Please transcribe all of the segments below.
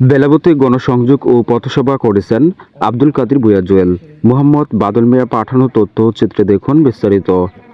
বেলাবতে গণসংযোগ ও পথসভা করেছেন আব্দুল কাদির বুয়া জুয়েল। মোহাম্মদ বাদল মিয়া পাঠানো তথ্য চিত্রে দেখুন বিস্তারিত।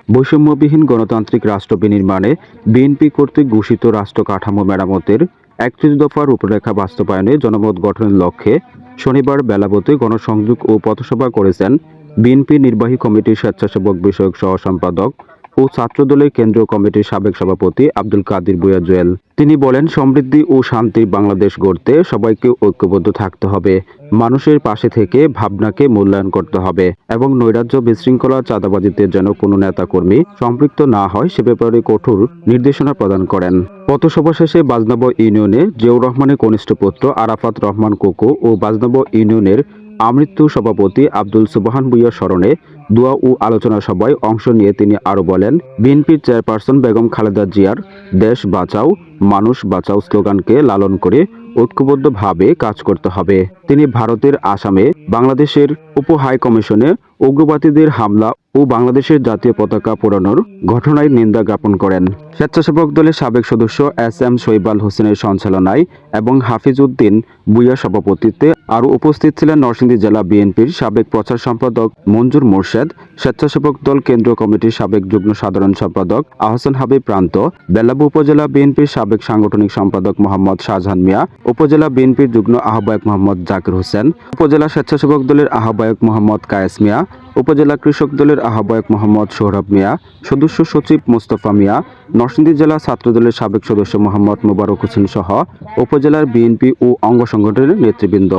বৈষম্যবিহীন গণতান্ত্রিক রাষ্ট্র বিনির্মাণে বিএনপি কর্তৃক ঘোষিত রাষ্ট্র কাঠামো মেরামতের একত্রিশ দফা রূপরেখা বাস্তবায়নে জনমত গঠনের লক্ষ্যে শনিবার বেলাবতে গণসংযোগ ও পথসভা করেছেন বিএনপি নির্বাহী কমিটির স্বেচ্ছাসেবক বিষয়ক সহ সম্পাদক ও ছাত্রদলের কেন্দ্রীয় কমিটির সাবেক সভাপতি আব্দুল কাদির বুয়া জুয়েল। তিনি বলেন, সমৃদ্ধি ও শান্তির বাংলাদেশ গড়তে সবাইকে ঐক্যবদ্ধ থাকতে হবে। মানুষের পাশে থেকে ভাবনাকে মূল্যায়ন করতে হবে এবং নৈরাজ্য বিশৃঙ্খলা চাঁদাবাজিতে যেন কোনো নেতাকর্মী সম্পৃক্ত না হয় সে ব্যাপারে কঠোর নির্দেশনা প্রদান করেন। পথসভা শেষে বাজনব ইউনিয়নে জিয়াউর রহমানের কনিষ্ঠ পুত্র আরাফাত রহমান কোকো ও বাজনব ইউনিয়নের আমৃত্যু সভাপতি আব্দুল সুবহান ভুইয়ার স্মরণে দোয়া ও আলোচনা সভায় অংশ নিয়ে তিনি আরও বলেন বিএনপির চেয়ারপারসন বেগম খালেদা জিয়ার দেশ বাঁচাও, মানুষ বাঁচাও স্লোগানকে লালন করে ঐক্যবদ্ধভাবে কাজ করতে হবে। তিনি ভারতের আসামে বাংলাদেশের উপ হাই কমিশনে উগ্রবাদীদের হামলা ও বাংলাদেশের জাতীয় পতাকা পোড়ানোর ঘটনায় নিন্দা জ্ঞাপন করেন। স্বেচ্ছাসেবক দলের সাবেক সদস্য এস এম শৈবাল হোসেনের সঞ্চালনায় এবং হাফিজ উদ্দিন বুইয়া সভাপতিত্বে আরও উপস্থিত ছিলেন নরসিংদী জেলা বিএনপির সাবেক প্রচার সম্পাদক মঞ্জুর মোর্শেদ, স্বেচ্ছাসেবক দল কেন্দ্রীয় কমিটির সাবেক যুগ্ম সাধারণ সম্পাদক আহসান হাবিব প্রান্ত, বেলাবু উপজেলা বিএনপির সাবেক সাংগঠনিক সম্পাদক মোহাম্মদ শাহজাহান মিয়া, উপজেলা বিএনপির যুগ্ম আহ্বায়ক মোহাম্মদ জাকির হোসেন, উপজেলা স্বেচ্ছাসেবক দলের আহ্বায়ক মোহাম্মদ কায়েস মিয়া উপজেলা কৃষক দলের আহ্বায়ক মোহাম্মদ সোহরাব মিয়া, সদস্য সচিব মোস্তফা মিয়া, নরসিংদী জেলা ছাত্রদলের সাবেক সদস্য মোহাম্মদ মোবারক হোসেন সহ উপজেলার বিএনপি ও অঙ্গ সংগঠনের নেতৃবৃন্দ।